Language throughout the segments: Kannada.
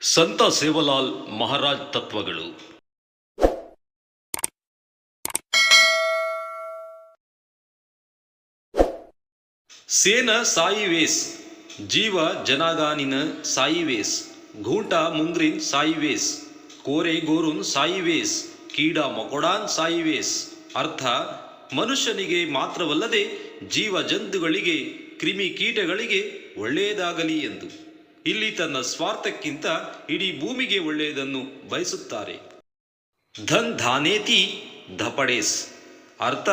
ಸಂತ ಸೇವಲಾಲ್ ಮಹಾರಾಜ್ ತತ್ವಗಳು. ಸೇನ ಸಾಯಿವೇಸ್ ಜೀವ ಜನಾಗಾನಿನ ಸಾಯಿವೇಸ್ ಘೂಂಟ ಮುಂಗ್ರಿನ್ ಸಾಯಿವೇಸ್ ಕೋರೆ ಗೋರುನ್ ಸಾಯಿವೇಸ್ ಕೀಡ ಮೊಕೊಡಾನ್ ಸಾಯಿವೇಸ್ ಅರ್ಥ ಮನುಷ್ಯನಿಗೆ ಮಾತ್ರವಲ್ಲದೆ ಜೀವ ಜಂತುಗಳಿಗೆ, ಕ್ರಿಮಿ ಕೀಟಗಳಿಗೆ ಒಳ್ಳೆಯದಾಗಲಿ ಎಂದು. ಇಲ್ಲಿ ತನ್ನ ಸ್ವಾರ್ಥಕ್ಕಿಂತ ಇಡೀ ಭೂಮಿಗೆ ಒಳ್ಳೆಯದನ್ನು ಬಯಸುತ್ತಾರೆ. ಧನ್ ಧಾನೇತಿ ಧಪಡೇಸ್. ಅರ್ಥ,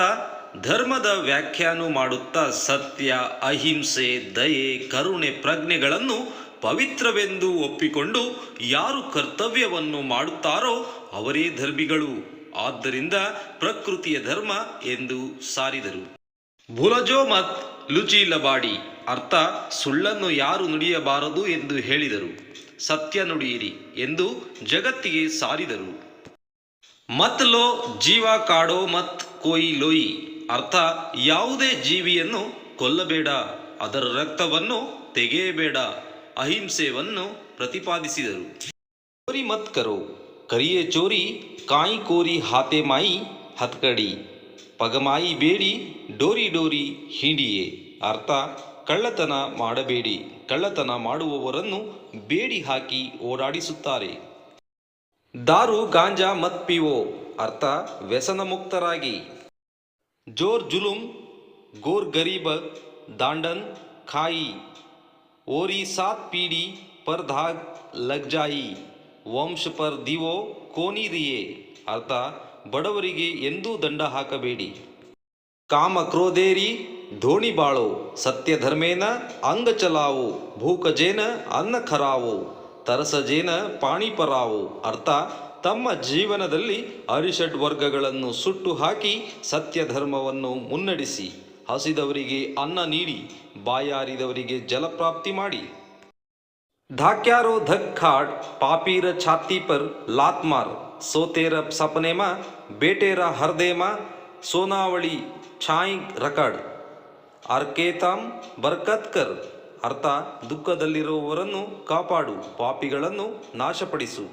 ಧರ್ಮದ ವ್ಯಾಖ್ಯಾನ ಮಾಡುತ್ತಾ ಸತ್ಯ, ಅಹಿಂಸೆ, ದಯೆ, ಕರುಣೆ ಪ್ರಜ್ಞೆಗಳನ್ನು ಪವಿತ್ರವೆಂದು ಒಪ್ಪಿಕೊಂಡು ಯಾರು ಕರ್ತವ್ಯವನ್ನು ಮಾಡುತ್ತಾರೋ ಅವರೇ ಧರ್ಮಿಗಳು. ಆದ್ದರಿಂದ ಪ್ರಕೃತಿಯ ಧರ್ಮ ಎಂದು ಸಾರಿದರು. ಭುಲಜೋ ಮತ್ ಲುಚಿ ಲಬಾಡಿ. ಅರ್ಥ, ಸುಳ್ಳನ್ನು ಯಾರು ನುಡಿಯಬಾರದು ಎಂದು ಹೇಳಿದರು. ಸತ್ಯ ನುಡಿಯಿರಿ ಎಂದು ಜಗತ್ತಿಗೆ ಸಾರಿದರು. ಮತ್ ಲೋ ಜೀವ ಕಾಡೋ ಮತ್ ಕೋಯಿ ಲೋಯಿ. ಅರ್ಥ, ಯಾವುದೇ ಜೀವಿಯನ್ನು ಕೊಲ್ಲಬೇಡ. ಅದರ ರಕ್ತವನ್ನು ತೆಗೆಯಬೇಡ. ಅಹಿಂಸೆಯನ್ನು ಪ್ರತಿಪಾದಿಸಿದರು. ಚೋರಿ ಮತ್ ಕರೋ. ಕರಿಯೇ ಚೋರಿ, ಕಾಯಿ ಕೋರಿ ಹಾತೆ ಮಾಯಿ ಹತ್ಕಡಿ. ಪಗಮಾಯಿ ಬೇಡಿ, ಡೋರಿ ಡೋರಿ ಹಿಂಡಿಯೇ. ಅರ್ಥ, ಕಳ್ಳತನ ಮಾಡಬೇಡಿ. ಕಳ್ಳತನ ಮಾಡುವವರನ್ನು ಬೇಡಿ ಹಾಕಿ ಓಡಾಡಿಸುತ್ತಾರೆ ದಾರು ಗಾಂಜಾ ಮತ್ ಪಿವೋ. ಅರ್ಥ, ವ್ಯಸನ ಮುಕ್ತರಾಗಿ. ಜೋರ್ ಜುಲುಂ, ಗೋರ್ ಗರೀಬ, ದಾಂಡನ್, ಖಾಯಿ. ಓರಿ ಸಾತ್ ಪೀಡಿ, ಪರ್ ಧಾಗ್ ಲಗ್ಜಾಯಿ. ವಂಶ ಪರ್ ದಿವೋ, ಕೋನಿ ರಿಯೇ. ಅರ್ಥ, ಬಡವರಿಗೆ ಎಂದೂ ದಂಡ ಹಾಕಬೇಡಿ. ಕಾಮ ಕ್ರೋಧೇರಿ ಧೋಣಿ ಬಾಳು ಅಂಗ ಚಲಾವೋ, ಭೂಕಜೇನ ಅನ್ನ ಖರಾವೋ, ತರಸಜೇನ ಪಾಣಿಪರಾವು. ಅರ್ಥ, ತಮ್ಮ ಜೀವನದಲ್ಲಿ ಅರಿಷಡ್ ವರ್ಗಗಳನ್ನು ಸುಟ್ಟು ಹಾಕಿ ಸತ್ಯ ಧರ್ಮವನ್ನು ಮುನ್ನಡೆಸಿ, ಹಸಿದವರಿಗೆ ಅನ್ನ ನೀಡಿ, ಬಾಯಾರಿದವರಿಗೆ ಜಲಪ್ರಾಪ್ತಿ ಮಾಡಿ. ಧಾಕ್ಯಾರೋ ಧಕ್ ಖಾಡ್, ಪಾಪೀರ ಛಾತಿಪರ್ ಲಾತ್ಮಾರ್, ಸೋತೇರ ಸಪನೇಮ, ಬೇಟೇರ ಹರ್ದೇಮ, ಸೋನಾವಳಿ ಛಾಯ್ ರಕಾಡ್ ಅರ್ಕೇತಾಂ ಬರ್ಕತ್ಕರ್. ಅರ್ಥ ದುಃಖದಲ್ಲಿರುವವರನ್ನು ಕಾಪಾಡು ಪಾಪಿಗಳನ್ನು ನಾಶಪಡಿಸು.